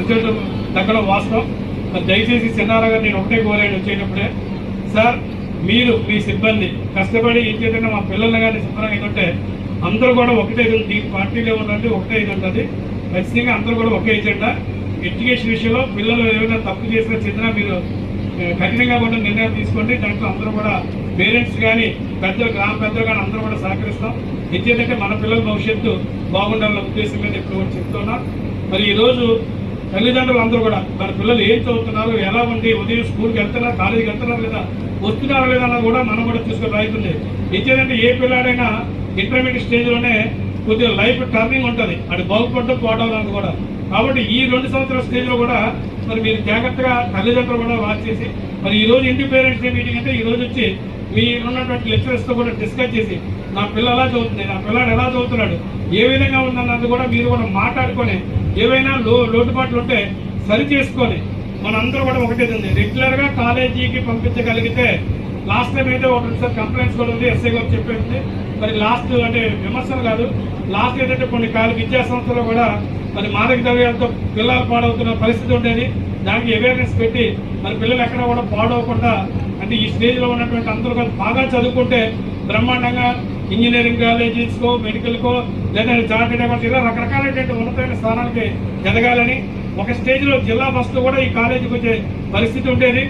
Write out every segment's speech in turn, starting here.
Result తగ్గడం వాస్తవం. దయచేసి చిన్నారా నేను ఒకటే కోరాడు వచ్చేటప్పుడే. సార్ మీరు మీ సిబ్బంది కష్టపడి ఏం చేద్దాం మా పిల్లల్ని కానీ శుభ్రంగా ఏంటంటే అందరూ కూడా ఒకటే ఇది ఉంది పార్టీలో ఉండండి ఒకటే ఇది ఉంటుంది. ఖచ్చితంగా అందరూ కూడా ఒకే ఎజెండా. ఎడ్యుకేషన్ విషయంలో పిల్లలు ఏమైనా తప్పు చేసిన చిన్న మీరు కఠినంగా కూడా నిర్ణయం తీసుకోండి. దాంట్లో అందరూ కూడా పేరెంట్స్ కానీ పెద్దలు గ్రామ పెద్దలు కానీ అందరూ కూడా సహకరిస్తాం. ఎందుకంటే మన పిల్లల భవిష్యత్తు బాగుండాలన్న ఉద్దేశం మీద ఎప్పుడు కూడా చెప్తున్నా. మరి ఈరోజు తల్లిదండ్రులు అందరూ కూడా. మన పిల్లలు ఏం చదువుతున్నారు? ఎలా ఉండి ఉదయం స్కూల్కి వెళ్తున్నారు? కాలేజీకి వెళ్తున్నారు లేదా? వస్తున్నారా లేదా అన్నది కూడా మనం కూడా తీసుకుని రాయితుంది ఇచ్చేదంటే ఏ పిల్లాడైనా ఇంటర్మీడియట్ స్టేజ్లోనే కొద్దిగా లైఫ్ టర్నింగ్ ఉంటుంది. అది బాగుపడ్డం పోవడం కూడా. కాబట్టి ఈ రెండు సంవత్సరాల స్టేజ్లో కూడా మరి మీరు జాగ్రత్తగా తల్లిదండ్రులు కూడా వాచ్ చేసి మరి ఈరోజు ఇంటి పేరెంట్స్ డే మీటింగ్ అంటే ఈరోజు వచ్చి మీరు ఉన్నటువంటి లెక్చరర్స్తో కూడా డిస్కస్ చేసి నా పిల్ల ఎలా చదువుతుంది నా పిల్లాడు ఎలా చదువుతున్నాడు? ఏ విధంగా ఉందన్నది కూడా మీరు కూడా మాట్లాడుకొని ఏవైనా లో లోటుపాట్లు ఉంటే సరి చేసుకొని మనందరూ కూడా ఒకటే ఉంది. రెగ్యులర్గా కాలేజీకి పంపించగలిగితే లాస్ట్ టైం అయితే ఒకటి సార్ కంప్లైంట్స్ కూడా ఉంది ఎస్ఐ గారు చెప్పేది మరి లాస్ట్ అంటే విమర్శలు కాదు. లాస్ట్ ఏంటంటే కొన్ని కాల విద్యా సంస్థలు కూడా మరి మాదక ద్రవ్యాలతో పిల్లలు పాడవుతున్న పరిస్థితి ఉండేది. దానికి అవేర్నెస్ పెట్టి మరి పిల్లలు ఎక్కడ కూడా పాడవకుండా అంటే ఈ స్టేజ్లో ఉన్నటువంటి అందరూ కూడా బాగా చదువుకుంటే బ్రహ్మాండంగా ఇంజనీరింగ్ కాలేజెస్ కో మెడికల్ కో లేదా చార్టెడ్ అకౌంట్స్ ఇలా రకరకాలైనటువంటి ఉన్నతమైన స్థానాలకి ఎదగాలని ఒక స్టేజ్లో జిల్లా బస్సు కూడా ఈ కాలేజీకి వచ్చే పరిస్థితి ఉండేది.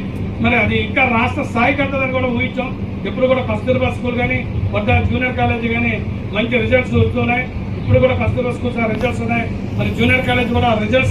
మరి అది ఇంకా రాష్ట్ర స్థాయికి వెళ్తుందని కూడా ఊహించాం. ఎప్పుడు కూడా కస్తూర్బా స్కూల్ కానీ వద్ద జూనియర్ కాలేజీ కానీ మంచి రిజల్ట్స్ వస్తున్నాయి. ఇప్పుడు కూడా కస్తూర్బా స్కూల్స్ రిజల్ట్స్ ఉన్నాయి. మరి జూనియర్ కాలేజ్ కూడా రిజల్ట్స్